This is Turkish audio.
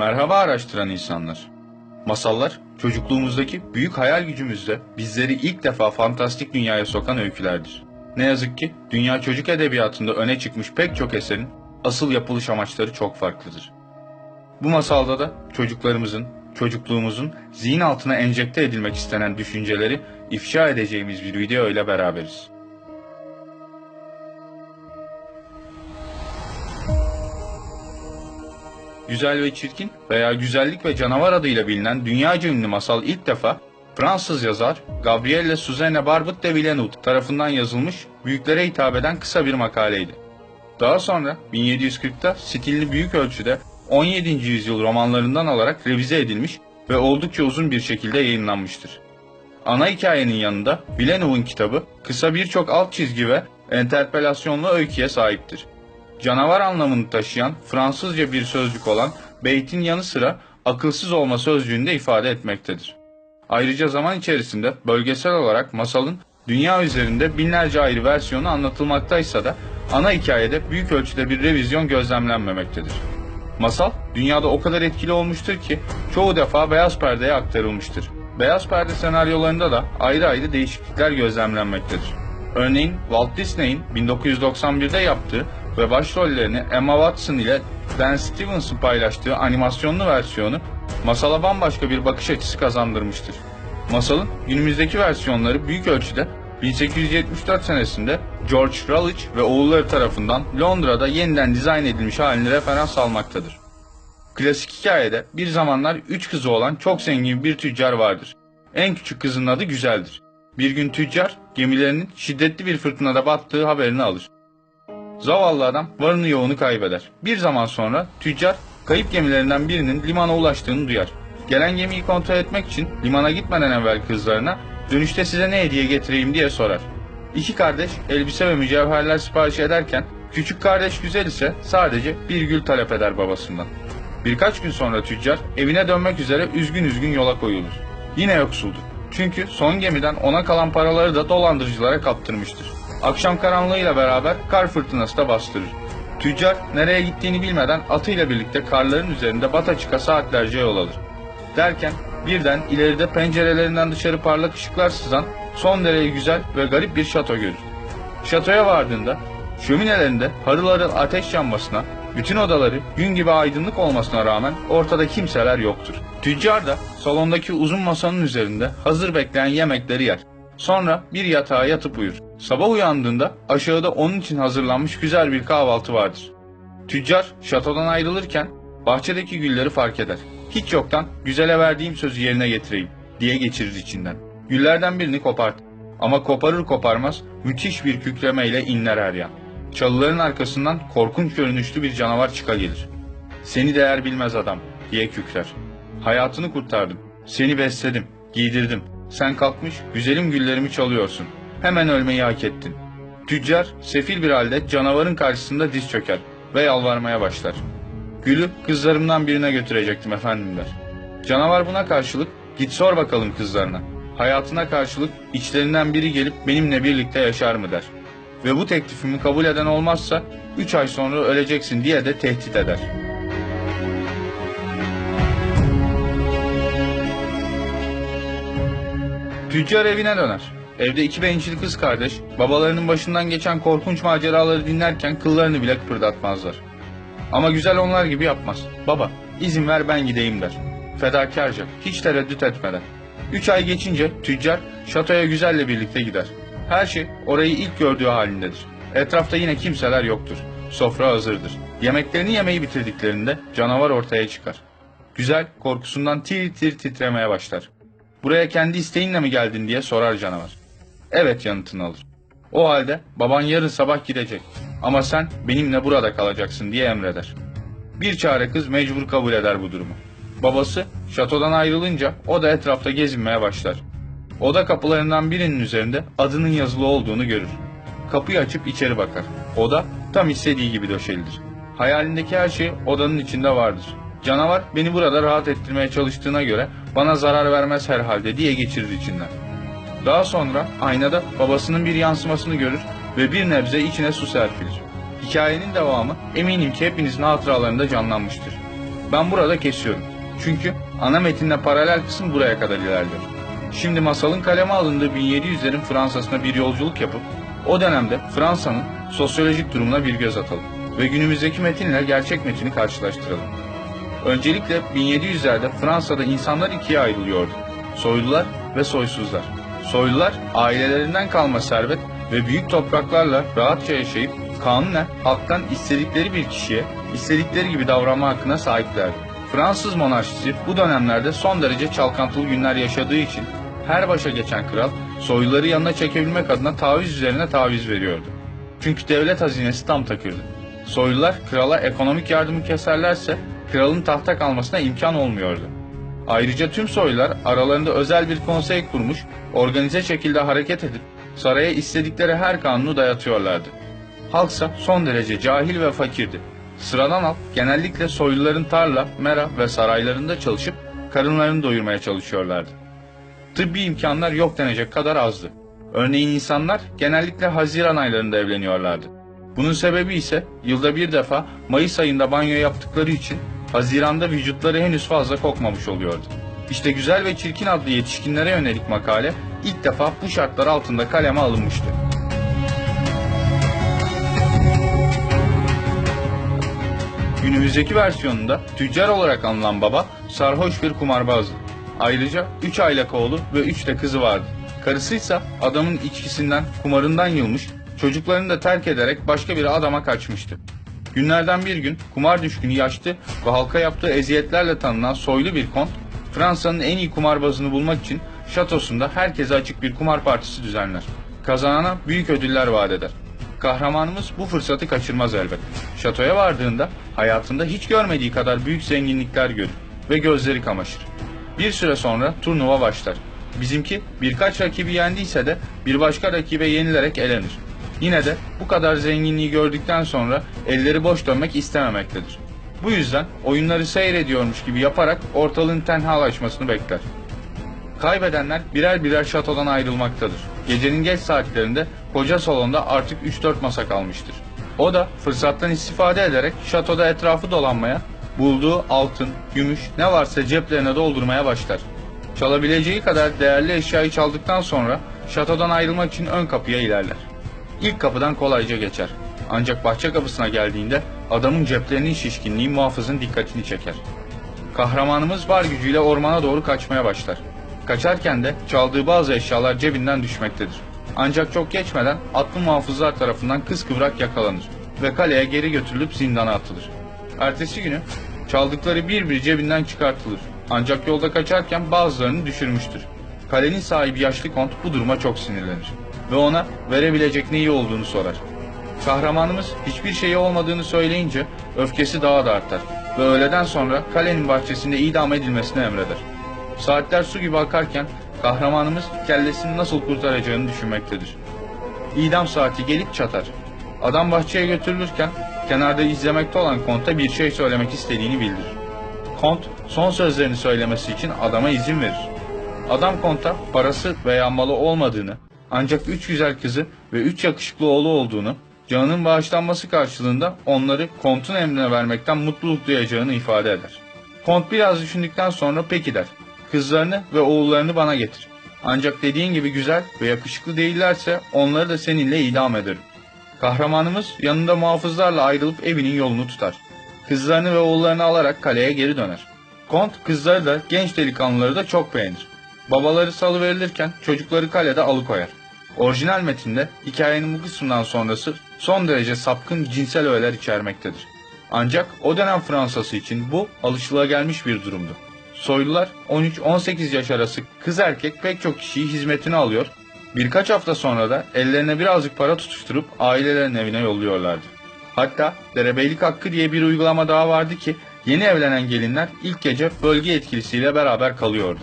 Merhaba araştıran insanlar. Masallar, çocukluğumuzdaki büyük hayal gücümüzle bizleri ilk defa fantastik dünyaya sokan öykülerdir. Ne yazık ki dünya çocuk edebiyatında öne çıkmış pek çok eserin asıl yapılış amaçları çok farklıdır. Bu masalda da çocuklarımızın, çocukluğumuzun zihin altına enjekte edilmek istenen düşünceleri ifşa edeceğimiz bir video ile beraberiz. Güzel ve Çirkin veya Güzellik ve Canavar adıyla bilinen dünyaca ünlü masal ilk defa Fransız yazar Gabrielle Suzanne Barbot de Villeneuve tarafından yazılmış, büyüklere hitap eden kısa bir makaleydi. Daha sonra 1740'ta stilli büyük ölçüde 17. yüzyıl romanlarından alarak revize edilmiş ve oldukça uzun bir şekilde yayınlanmıştır. Ana hikayenin yanında Villeneuve'un kitabı kısa birçok alt çizgi ve enterpelasyonlu öyküye sahiptir. Canavar anlamını taşıyan Fransızca bir sözcük olan beytin yanı sıra akılsız olma sözcüğünü de ifade etmektedir. Ayrıca zaman içerisinde bölgesel olarak masalın dünya üzerinde binlerce ayrı versiyonu anlatılmaktaysa da ana hikayede büyük ölçüde bir revizyon gözlemlenmemektedir. Masal dünyada o kadar etkili olmuştur ki çoğu defa beyaz perdeye aktarılmıştır. Beyaz perde senaryolarında da ayrı ayrı değişiklikler gözlemlenmektedir. Örneğin Walt Disney'in 1991'de yaptığı ve başrollerini Emma Watson ile Dan Stevens'ın paylaştığı animasyonlu versiyonu masala bambaşka bir bakış açısı kazandırmıştır. Masalın günümüzdeki versiyonları büyük ölçüde 1874 senesinde George Rutledge ve oğulları tarafından Londra'da yeniden dizayn edilmiş halini referans almaktadır. Klasik hikayede bir zamanlar üç kızı olan çok zengin bir tüccar vardır. En küçük kızın adı Güzel'dir. Bir gün tüccar gemilerinin şiddetli bir fırtınada battığı haberini alır. Zavallı adam varını yoğunu kaybeder. Bir zaman sonra tüccar kayıp gemilerinden birinin limana ulaştığını duyar. Gelen gemiyi kontrol etmek için limana gitmeden evvel kızlarına dönüşte size ne hediye getireyim diye sorar. İki kardeş elbise ve mücevherler sipariş ederken küçük kardeş güzel ise sadece bir gül talep eder babasından. Birkaç gün sonra tüccar evine dönmek üzere üzgün üzgün yola koyulur. Yine yoksuldur. Çünkü son gemiden ona kalan paraları da dolandırıcılara kaptırmıştır. Akşam karanlığıyla beraber kar fırtınası da bastırır. Tüccar nereye gittiğini bilmeden atıyla birlikte karların üzerinde bata çıka saatlerce yol alır. Derken birden ileride pencerelerinden dışarı parlak ışıklar sızan son derece güzel ve garip bir şato görür. Şatoya vardığında şöminelerinde harıl harıl ateş yanmasına, bütün odaları gün gibi aydınlık olmasına rağmen ortada kimseler yoktur. Tüccar da salondaki uzun masanın üzerinde hazır bekleyen yemekleri yer. Sonra bir yatağa yatıp uyur. Sabah uyandığında aşağıda onun için hazırlanmış güzel bir kahvaltı vardır. Tüccar şatodan ayrılırken bahçedeki gülleri fark eder. Hiç yoktan güzele verdiğim sözü yerine getireyim diye geçirir içinden. Güllerden birini kopart. Ama koparır koparmaz müthiş bir kükremeyle inler her yan. Çalıların arkasından korkunç görünüşlü bir canavar çıka gelir. Seni değer bilmez adam diye kükrer. Hayatını kurtardım. Seni besledim, giydirdim. Sen kalkmış güzelim güllerimi çalıyorsun. Hemen ölmeyi hak ettin. Tüccar sefil bir halde canavarın karşısında diz çöker ve yalvarmaya başlar. Gülü kızlarımdan birine götürecektim efendim der. Canavar buna karşılık git sor bakalım kızlarına. Hayatına karşılık içlerinden biri gelip benimle birlikte yaşar mı der. Ve bu teklifimi kabul eden olmazsa üç ay sonra öleceksin diye de tehdit eder. Tüccar evine döner. Evde iki bencil kız kardeş babalarının başından geçen korkunç maceraları dinlerken kıllarını bile kıpırdatmazlar. Ama güzel onlar gibi yapmaz. Baba izin ver ben gideyim der. Fedakarca hiç tereddüt etmeden. Üç ay geçince tüccar şatoya güzelle birlikte gider. Her şey orayı ilk gördüğü halindedir. Etrafta yine kimseler yoktur. Sofra hazırdır. Yemeklerini yemeyi bitirdiklerinde canavar ortaya çıkar. Güzel korkusundan tir tir titremeye başlar. Buraya kendi isteğinle mi geldin diye sorar canavar. Evet yanıtını alır. O halde baban yarın sabah gidecek ama sen benimle burada kalacaksın diye emreder. Bir çare kız mecbur kabul eder bu durumu. Babası şatodan ayrılınca o da etrafta gezinmeye başlar. Oda kapılarından birinin üzerinde adının yazılı olduğunu görür. Kapıyı açıp içeri bakar. Oda tam istediği gibi döşelidir. Hayalindeki her şey odanın içinde vardır. Canavar beni burada rahat ettirmeye çalıştığına göre bana zarar vermez herhalde diye geçirir içinden. Daha sonra aynada babasının bir yansımasını görür ve bir nebze içine su serpilir. Hikayenin devamı eminim ki hepinizin hatıralarında canlanmıştır. Ben burada kesiyorum. Çünkü ana metinle paralel kısım buraya kadar ilerliyor. Şimdi masalın kaleme alındığı 1700'lerin Fransa'sına bir yolculuk yapıp o dönemde Fransa'nın sosyolojik durumuna bir göz atalım ve günümüzdeki metinle gerçek metini karşılaştıralım. Öncelikle 1700'lerde Fransa'da insanlar ikiye ayrılıyordu. Soylular ve soysuzlar. Soylular ailelerinden kalma servet ve büyük topraklarla rahatça yaşayıp kanunen halktan istedikleri bir kişiye istedikleri gibi davranma hakkına sahiplerdi. Fransız monarşisi bu dönemlerde son derece çalkantılı günler yaşadığı için her başa geçen kral soyluları yanına çekebilmek adına taviz üzerine taviz veriyordu. Çünkü devlet hazinesi tam takırdı. Soylular krala ekonomik yardımı keserlerse kralın tahta kalmasına imkan olmuyordu. Ayrıca tüm soylular aralarında özel bir konsey kurmuş, organize şekilde hareket edip saraya istedikleri her kanunu dayatıyorlardı. Halksa son derece cahil ve fakirdi. Sıradan halk genellikle soyluların tarla, mera ve saraylarında çalışıp karınlarını doyurmaya çalışıyorlardı. Tıbbi imkanlar yok denecek kadar azdı. Örneğin insanlar genellikle Haziran aylarında evleniyorlardı. Bunun sebebi ise yılda bir defa Mayıs ayında banyo yaptıkları için Haziran'da vücutları henüz fazla kokmamış oluyordu. İşte Güzel ve Çirkin adlı yetişkinlere yönelik makale ilk defa bu şartlar altında kaleme alınmıştı. Günümüzdeki versiyonunda tüccar olarak anılan baba sarhoş bir kumarbazdı. Ayrıca 3 aylak oğlu ve 3 de kızı vardı. Karısıysa adamın içkisinden, kumarından yılmış, çocuklarını da terk ederek başka bir adama kaçmıştı. Günlerden bir gün kumar düşkünü yaşlı ve halka yaptığı eziyetlerle tanınan soylu bir kont, Fransa'nın en iyi kumarbazını bulmak için şatosunda herkese açık bir kumar partisi düzenler. Kazanana büyük ödüller vaat eder. Kahramanımız bu fırsatı kaçırmaz elbet. Şatoya vardığında hayatında hiç görmediği kadar büyük zenginlikler görür ve gözleri kamaşır. Bir süre sonra turnuva başlar. Bizimki birkaç rakibi yendiyse de bir başka rakibe yenilerek elenir. Yine de bu kadar zenginliği gördükten sonra elleri boş dönmek istememektedir. Bu yüzden oyunları seyrediyormuş gibi yaparak ortalığın tenhalaşmasını bekler. Kaybedenler birer birer şatodan ayrılmaktadır. Gecenin geç saatlerinde koca salonda artık 3-4 masa kalmıştır. O da fırsattan istifade ederek şatoda etrafı dolanmaya, bulduğu altın, gümüş ne varsa ceplerine doldurmaya başlar. Çalabileceği kadar değerli eşyayı çaldıktan sonra şatodan ayrılmak için ön kapıya ilerler. İlk kapıdan kolayca geçer. Ancak bahçe kapısına geldiğinde adamın ceplerinin şişkinliği muhafızın dikkatini çeker. Kahramanımız var gücüyle ormana doğru kaçmaya başlar. Kaçarken de çaldığı bazı eşyalar cebinden düşmektedir. Ancak çok geçmeden atlı muhafızlar tarafından kıskıvrak yakalanır ve kaleye geri götürülüp zindana atılır. Ertesi günü çaldıkları bir bir cebinden çıkartılır. Ancak yolda kaçarken bazılarını düşürmüştür. Kalenin sahibi yaşlı kont bu duruma çok sinirlenir ve ona verebilecek neyi olduğunu sorar. Kahramanımız hiçbir şeyi olmadığını söyleyince öfkesi daha da artar ve öğleden sonra kalenin bahçesinde idam edilmesini emreder. Saatler su gibi akarken kahramanımız kellesini nasıl kurtaracağını düşünmektedir. İdam saati gelip çatar. Adam bahçeye götürülürken kenarda izlemekte olan konta bir şey söylemek istediğini bildirir. Kont son sözlerini söylemesi için adama izin verir. Adam konta parası veya malı olmadığını ancak üç güzel kızı ve üç yakışıklı oğlu olduğunu canının bağışlanması karşılığında onları kontun emrine vermekten mutluluk duyacağını ifade eder. Kont biraz düşündükten sonra peki der. Kızlarını ve oğullarını bana getir. Ancak dediğin gibi güzel ve yakışıklı değillerse onları da seninle idam ederim. Kahramanımız yanında muhafızlarla ayrılıp evinin yolunu tutar. Kızlarını ve oğullarını alarak kaleye geri döner. Kont kızları da genç delikanlıları da çok beğenir. Babaları salıverilirken çocukları kalede alıkoyar. Orijinal metinde hikayenin bu kısmından sonrası son derece sapkın cinsel öğeler içermektedir. Ancak o dönem Fransası için bu alışılagelmiş bir durumdu. Soylular 13-18 yaş arası kız erkek pek çok kişiyi hizmetine alıyor, birkaç hafta sonra da ellerine birazcık para tutuşturup ailelerin evine yolluyorlardı. Hatta derebeylik hakkı diye bir uygulama daha vardı ki yeni evlenen gelinler ilk gece bölge yetkilisiyle beraber kalıyordu.